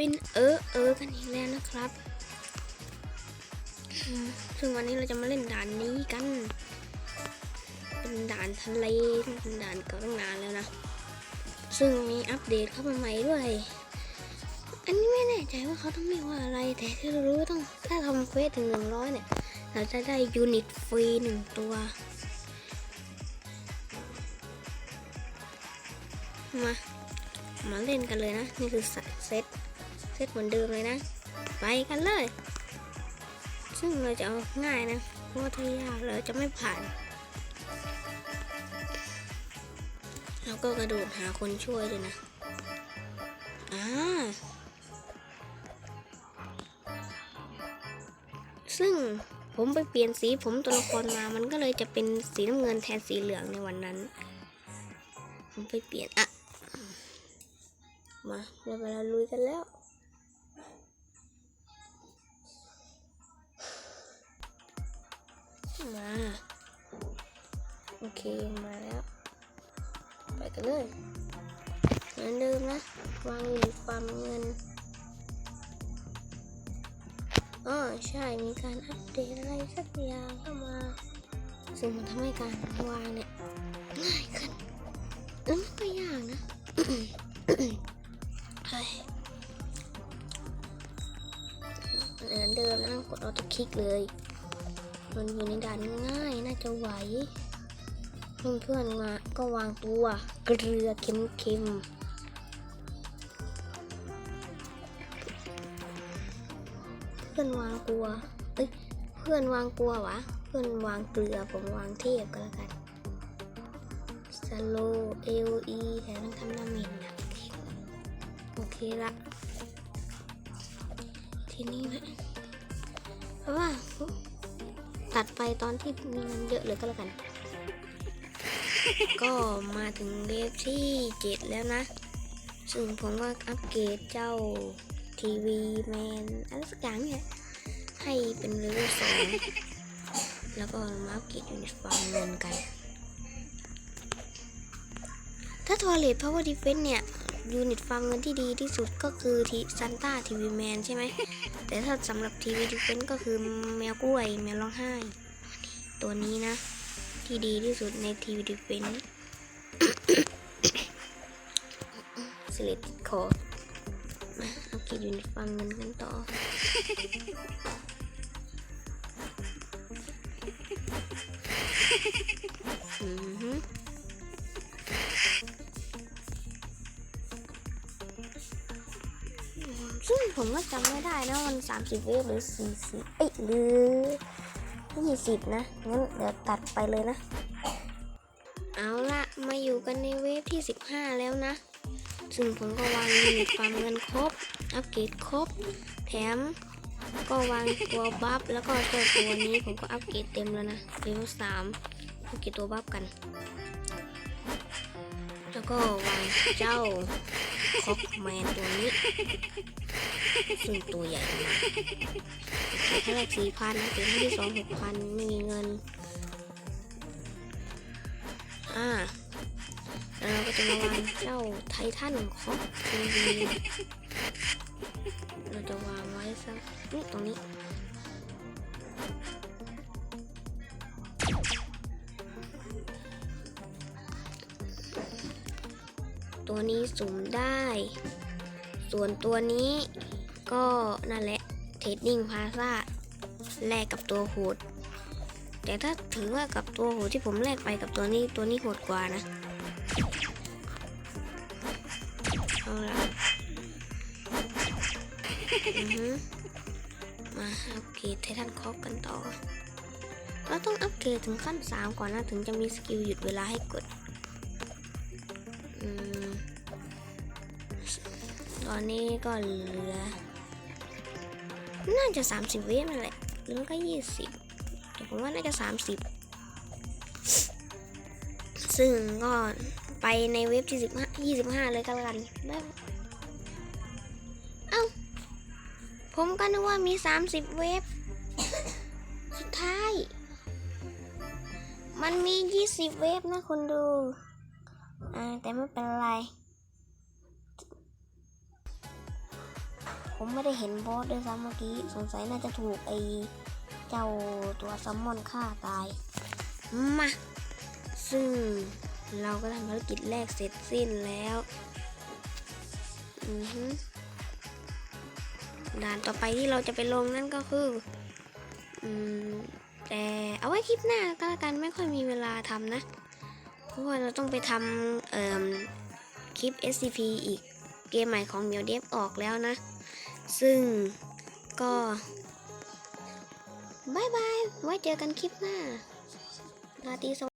ฟินเออเออกันอีกแล้วนะครับ ซึ่งวันนี้เราจะมาเล่นด่านนี้กัน เป็นด่านทะเลเป็นด่านเก่าตั้งนานแล้วนะ ซึ่งมีอัปเดตเข้ามาใหม่ด้วย อันนี้ไม่แน่ใจว่าเขาต้องเรียกว่าอะไร แต่ที่เรารู้ต้องถ้าทำเควสถึงหนึ่งร้อยเนี่ย เราจะได้ยูนิตฟรีหนึ่งตัว มา มาเล่นกันเลยนะ นี่คือเซต เซตเหมือนเดิมเลยนะ ไปกันเลย ซึ่งเราจะเอาง่ายนะเพราะถ้ายากเราจะไม่ผ่านแล้วก็กระโดดหาคนช่วยด้วยนะอ่าซึ่งผมไปเปลี่ยนสีผมตัวละครมา มันก็เลยจะเป็นสีน้ำเงินแทนสีเหลืองในวันนั้น ผมไปเปลี่ยนอะมาได้เวลาลุยกันแล้ว มา โอเค มาแล้ว ไปกันเลยเหมือนเดิมนะ วางอยู่ในความเงินอ๋อใช่ มีการอัปเดตอะไรสักอย่างเข้ามา ซึ่งมันทำให้การวางเนี่ยง่ายขึ้นแล้วไม่ค่อยากนะเหมือนเดิมนะกดออโต้คลิกเลย มันอยู่ในด่านง่ายน่าจะไหว เพื่อนเพื่อนๆมาก็วางตัว เกลือเค็มเค็มๆเพื่อนวางกลัวเอ้ย เพื่อนวางกลัววะ เพื่อนวางเกลือ ผมวางเทพก็แล้วกันสโลเอลอีแถมต้องทำดาเมจหนักโอเคละ ทีนี้นะเพราะว่า ตัดไปตอนที่มีเงินเยอะเลยก็แล้วกัน ก็มาถึงเวฟที่เจ็ดแล้วนะ ซึ่งผมก็อัปเกรดเจ้าทีวีแมนอะไรสักอย่างเนี่ยให้เป็นเลเวลสองแล้วก็มาอัปเกรดยูนิฟาร์มเงินกัน ถ้าทอร์เรตพาวเวอร์ดีเฟนเนี่ย ยูนิตฟาร์มเงินที่ดีที่สุดก็คือทีซันต้าทีวีแมนใช่ไหม แต่ถ้าสำหรับทีวีดีเฟนก็คือแมวกล้วย แมวร้องไห้ ตัวนี้นะ ที่ดีที่สุดในทีวีดีเฟนสลิดคอมาเอาเกียยูนิตฟาร์มเงินกันต่อ ซึ่งผมก็จำไม่ได้นะมันสามสิบเวฟหรือสี่สิบเอ้ยหรือยี่สิบนะ งั้นเดี๋ยวตัดไปเลยนะ เอาละมาอยู่กันในเวฟที่15แล้วนะ ซึ่งผมก็วางยูนิตฟามเงินครบ อัปเกรดครบ แถมก็วางตัวบัฟแล้วก็เจ้าตัวนี้ผมก็อัปเกรดเต็มแล้วนะเลเวลสามอัปเกรดตัวบัฟกัน แล้วก็วางเจ้าคอกแมนตัวนี้ ซึ่งตัวใหญ่มากโอเคถ้าแรกสี่พันเต็มที่สองหกพันไม่มีเงิน อ่าแล้วเราก็จะมาวางเจ้าไททันคอกทีวีเราจะวางไว้สักนี่ตรงนี้ตัวนี้สุ่มได้ ส่วนตัวนี้ ก็นั่นแหละเทรดดิ้งพาซาแลกกับตัวโหด แต่ถ้าถือว่ากับตัวโหดที่ผมแลกไปกับตัวนี้ตัวนี้โหดกว่านะเอาละมาอัปเกรดไททันคอกกันต่อ เราต้องอัปเกรดถึงขั้น 3 ก่อนนะ ถึงจะมีสกิลหยุดเวลาให้กดอตอนนี้ก็เหลือ น่าจะ 30เวฟนั่นแหละ หรือไม่ก็ 20แต่ผมว่าน่าจะ 30 ซึ่งก็ไปในเวฟที่15 25 เลยก็แล้วกันได้เอ้า ผมก็นึกว่ามี 30 เวฟสุดท้าย มันมี 20 เวฟนะคนดู อ่า แต่ไม่เป็นไร ผมไม่ได้เห็นบอสด้วยซ้ำเมื่อกี้ สงสัยน่าจะถูกไอเจ้าตัวซัมมอนฆ่าตาย มา ซึ่งเราก็ทำภารกิจแรกเสร็จสิ้นแล้ว อือฮึด่านต่อไปที่เราจะไปลงนั่นก็คือ อืม แต่เอาไว้คลิปหน้าก็แล้วกันไม่ค่อยมีเวลาทำนะ เพราะว่าเราต้องไปทำเอ่อคลิป SCP อีกเกมใหม่ของเมียวเดฟออกแล้วนะ ซึ่งก็บายบาย ไว้เจอกันคลิปหน้าราตรีสวัสดิ์